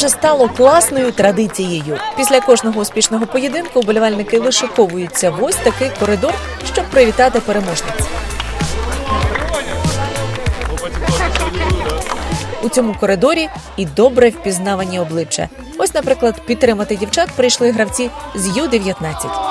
Вже стало класною традицією. Після кожного успішного поєдинку вболівальники вишиковуються в ось такий коридор, щоб привітати переможниць. У цьому коридорі і добре впізнавані обличчя. Ось, наприклад, підтримати дівчат прийшли гравці з Ю-19.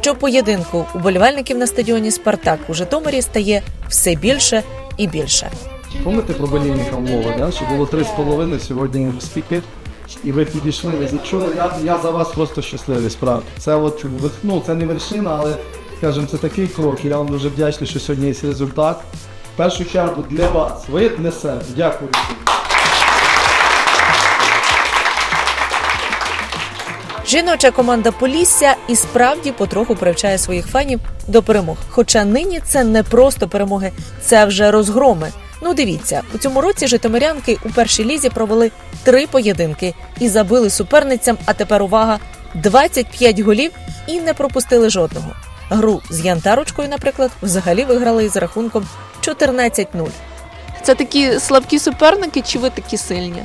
Щопоєдинку уболівальників на стадіоні Спартак у Житомирі стає все більше і більше. Помните про болівника мова, да? що було три з половиною сьогодні спіки, і ви підійшли, ви зачули. Я, я за вас просто щасливий, справді. Це от ну, це не вершина, але скажімо, це такий крок. Я вам дуже вдячний, що сьогодні є результат. В першу чергу для вас. Ви несете. Дякую. Жіноча команда Полісся і справді потроху привчає своїх фанів до перемог. Хоча нині це не просто перемоги, це вже розгроми. Ну дивіться, у цьому році житомирянки у першій лізі провели три поєдинки і забили суперницям. А тепер увага 25 голів і не пропустили жодного. Гру з Янтарочкою, наприклад, взагалі виграли із рахунком 14-0. Це такі слабкі суперники, чи ви такі сильні?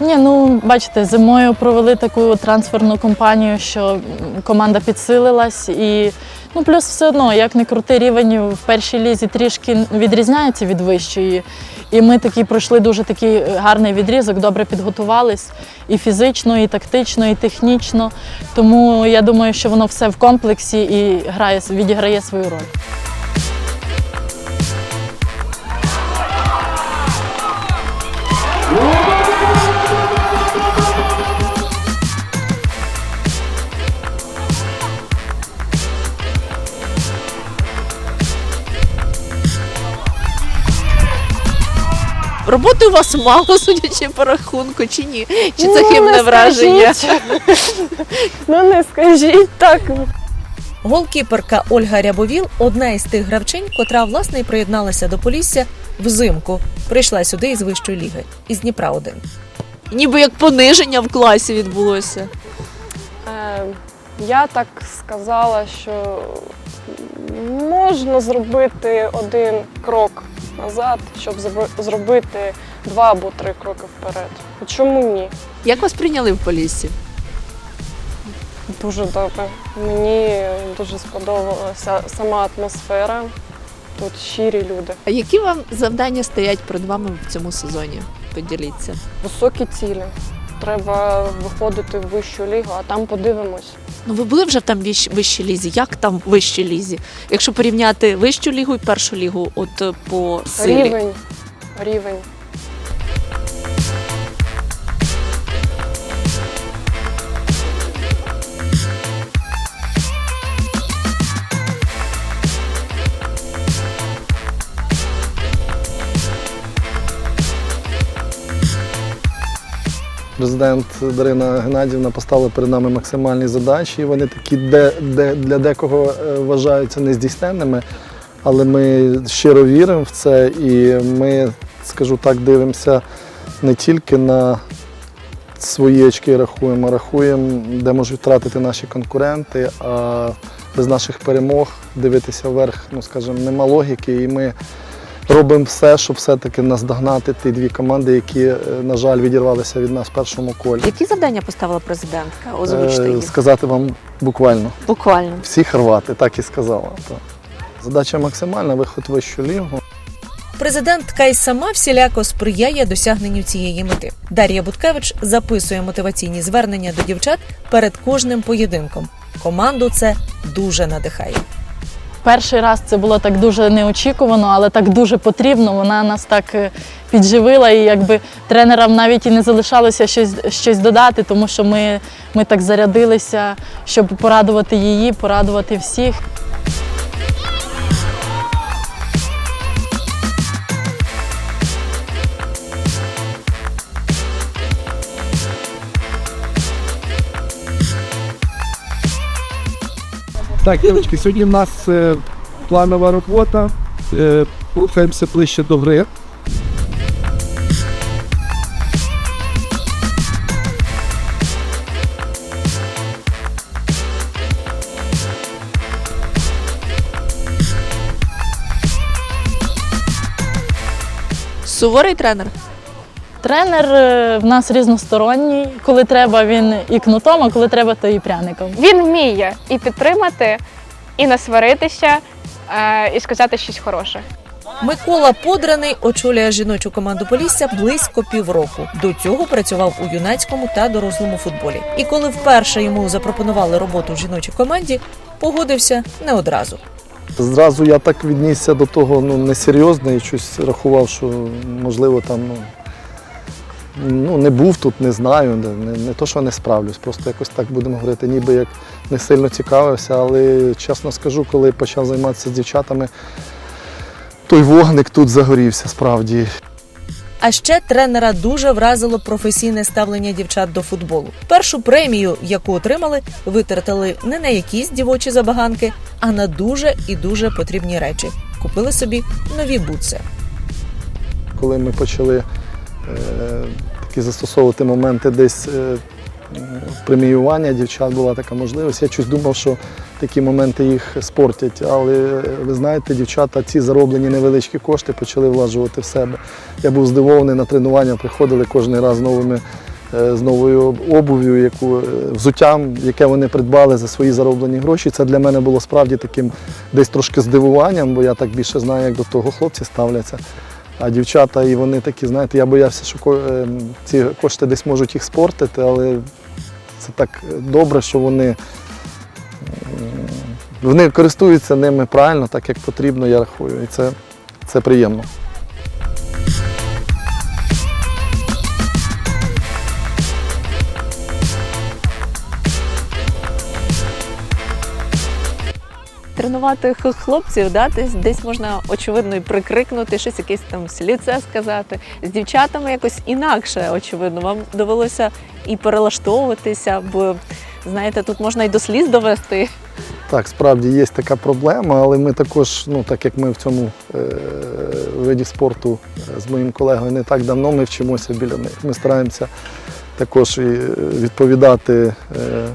Ні, ну бачите, зимою провели таку трансферну кампанію, що команда підсилилась, і ну плюс все одно, як не крути рівень в першій лізі трішки відрізняється від вищої. І ми такі пройшли дуже такий гарний відрізок, добре підготувались і фізично, і тактично, і технічно. Тому я думаю, що воно все в комплексі і грає відіграє свою роль. Роботи у вас мало, судячи по рахунку, чи ні? Чи це Ну, хибне не враження? ну не скажіть так. Голкіперка Ольга Рябовіл одна із тих гравчинь, котра власне і приєдналася до Полісся взимку. Прийшла сюди із вищої ліги із Дніпра 1 Ніби як пониження в класі відбулося. Е, Я так сказала, що можна зробити один крок назад, щоб зробити два або три кроки вперед. Чому ні? Як вас прийняли в Поліссі? Дуже добре. Мені дуже сподобалася сама атмосфера. Тут щирі люди. А які вам завдання стоять перед вами в цьому сезоні? Поділіться. Високі цілі. Треба виходити в вищу лігу, а там подивимось. Ну ви були вже там в вищ- вищій лізі. Як там вищій лізі? Якщо порівняти вищу лігу і першу лігу, от е, по силі. Рівень. Рівень. Президент Дарина Геннадівна поставила перед нами максимальні задачі. Вони такі де, де, для декого е, вважаються нездійсненними, але ми щиро віримо в це і ми, скажу так, дивимося не тільки на свої очки рахуємо, рахуємо, де можуть втратити наші конкуренти, а без наших перемог дивитися вверх, ну скажімо, нема логіки. І ми робимо все, щоб все-таки наздогнати ті дві команди, які, е, на жаль, відірвалися від нас в першому колі. Які завдання поставила президентка? Озвучте Е, їх. Сказати вам буквально. Буквально. Всі хорвати, так і сказала. Задача максимальна, виход в вищу лігу. Президентка й сама всіляко сприяє досягненню цієї мети. Дар'я Буткевич записує мотиваційні звернення до дівчат перед кожним поєдинком. Команду це дуже надихає. Перший раз це було так дуже неочікувано, але так дуже потрібно. Вона нас так е, підживила, і якби тренерам навіть і не залишалося щось, щось додати, тому що ми, ми так зарядилися, щоб порадувати її, порадувати всіх. Так, девочки, сьогодні в нас е, планова робота. Е, Рухаємося ближче до гри. Суворий тренер. Тренер е, в нас різносторонній. Коли треба, він і кнутом, а коли треба, то і пряником. Він вміє і підтримати, і насваритися, е, і сказати щось хороше. Микола Подраний очолює жіночу команду Полісся близько півроку. До цього працював у юнацькому та дорослому футболі. І коли вперше йому запропонували роботу в жіночій команді, погодився не одразу. Зразу я так віднісся до того ну, несерйозно і щось рахував, що можливо там ну, ну, не був тут, не знаю. Не, не, не то, що не справлюсь, просто якось так будемо говорити, ніби як не сильно цікавився, але чесно скажу, коли почав займатися з дівчатами, той вогник тут загорівся справді. А ще тренера дуже вразило професійне ставлення дівчат до футболу. Першу премію, яку отримали, витратили не на якісь дівочі забаганки, а на дуже і дуже потрібні речі. Купили собі нові бутси. коли ми почали такі застосовувати моменти десь е, преміювання дівчат, була така можливість. Я щось думав, що такі моменти їх спортять. Але е, ви знаєте, дівчата ці зароблені невеличкі кошти почали влажувати в себе. Я був здивований на тренування, приходили кожен раз новими. е, З новою обув'ю, яку взуттям, яке вони придбали за свої зароблені гроші. Це для мене було справді таким десь трошки здивуванням, бо я так більше знаю, як до того хлопці ставляться. А дівчата, і вони такі, знаєте, я боявся, що ем, ці кошти десь можуть їх спортити, але це так добре, що вони, вони користуються ними правильно, так як потрібно, я рахую. І це, це приємно. Тренувати хлопців, да, десь, десь можна очевидно і прикрикнути, щось якесь там сліце сказати. З дівчатами якось інакше, очевидно. Вам довелося і перелаштовуватися, бо знаєте, тут можна і до сліз довести. Так, справді є така проблема, але ми також, ну так як ми в цьому е, виді спорту е, з моїм колегою не так давно, ми вчимося біля них. Ми стараємося також е, відповідати е,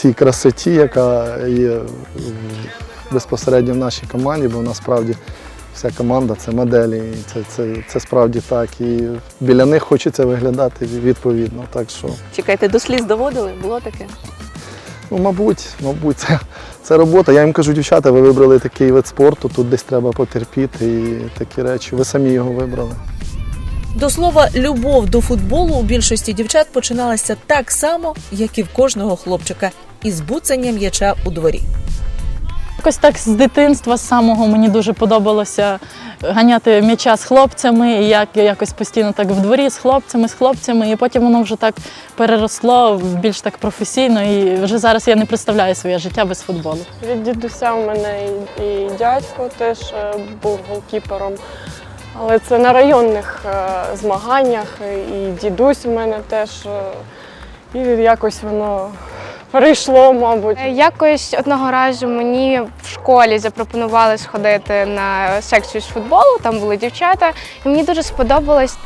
цій красоті, яка є безпосередньо в нашій команді, бо насправді вся команда це моделі, і це, це, це справді так. І біля них хочеться виглядати відповідно. Так що Чекайте, до сліз доводили? Було таке? Ну, мабуть, мабуть, це, це робота. Я їм кажу, дівчата, ви вибрали такий вид спорту, тут десь треба потерпіти і такі речі. Ви самі його вибрали. До слова, любов до футболу у більшості дівчат починалася так само, як і в кожного хлопчика, із буцання м'яча у дворі. Якось так з дитинства з самого мені дуже подобалося ганяти м'яча з хлопцями, і як якось постійно так в дворі з хлопцями, з хлопцями, і потім воно вже так переросло в більш так професійно. І вже зараз я не представляю своє життя без футболу. Від дідуся в мене і, і дядько теж е, був голкіпером. Але це на районних е, змаганнях, і дідусь у мене теж. е, І якось воно перейшло, мабуть. Е, Якось одного разу мені в школі запропонували сходити на секцію з футболу, там були дівчата, і мені дуже сподобалось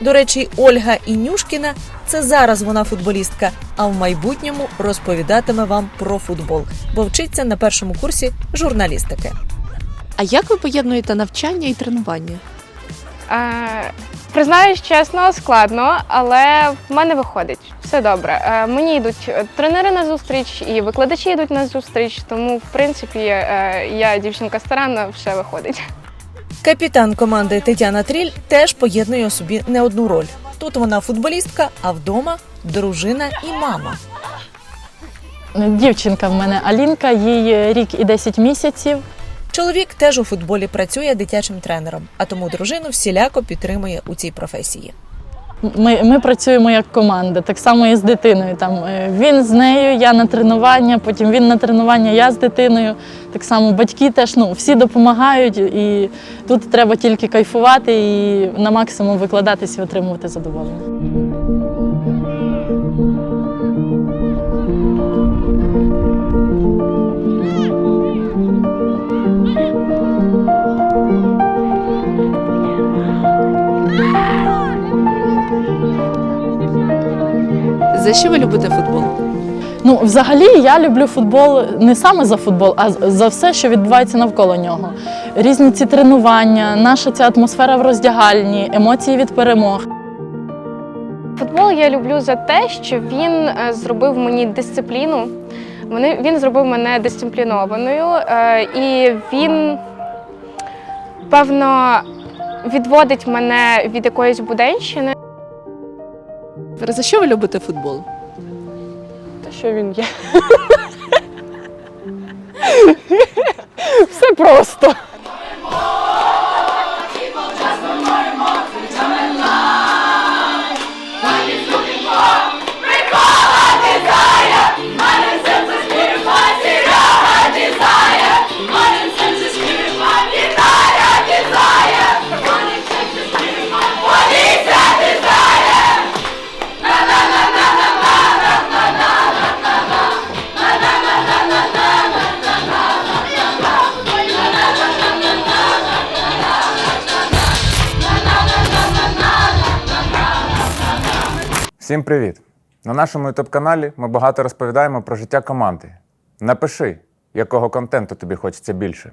До речі, Ольга Інюшкіна це зараз вона футболістка, а в майбутньому розповідатиме вам про футбол, бо вчиться на першому курсі журналістики. А як ви поєднуєте навчання і тренування? Признаюсь чесно, складно, але в мене виходить. Все добре. Е, Мені йдуть е, тренери на зустріч і викладачі йдуть на зустріч, тому в принципі е, я дівчинка старанна, все виходить. Капітан команди Тетяна Тріль теж поєднує у собі не одну роль. Тут вона футболістка, а вдома дружина і мама. Дівчинка в мене Алінка, їй рік і 10 місяців. Чоловік теж у футболі працює дитячим тренером, а тому дружину всіляко підтримує у цій професії. Ми, ми працюємо як команда, так само і з дитиною. Там е, він з нею, я на тренування, потім він на тренування, я з дитиною. Так само батьки теж ну, всі допомагають, і тут треба тільки кайфувати і на максимум викладатися і отримувати задоволення. За що ви любите футбол? Ну, взагалі, я люблю футбол не саме за футбол, а за все, що відбувається навколо нього. різні ці тренування, наша ця атмосфера в роздягальні, емоції від перемог. Футбол я люблю за те, що він е, зробив мені дисципліну. Він зробив мене дисциплінованою, е, і він, певно, відводить мене від якоїсь буденщини. За що ви любите футбол? Те, що він є. Все просто. Всім привіт! На нашому youtube каналі ми багато розповідаємо про життя команди. Напиши, якого контенту тобі хочеться більше.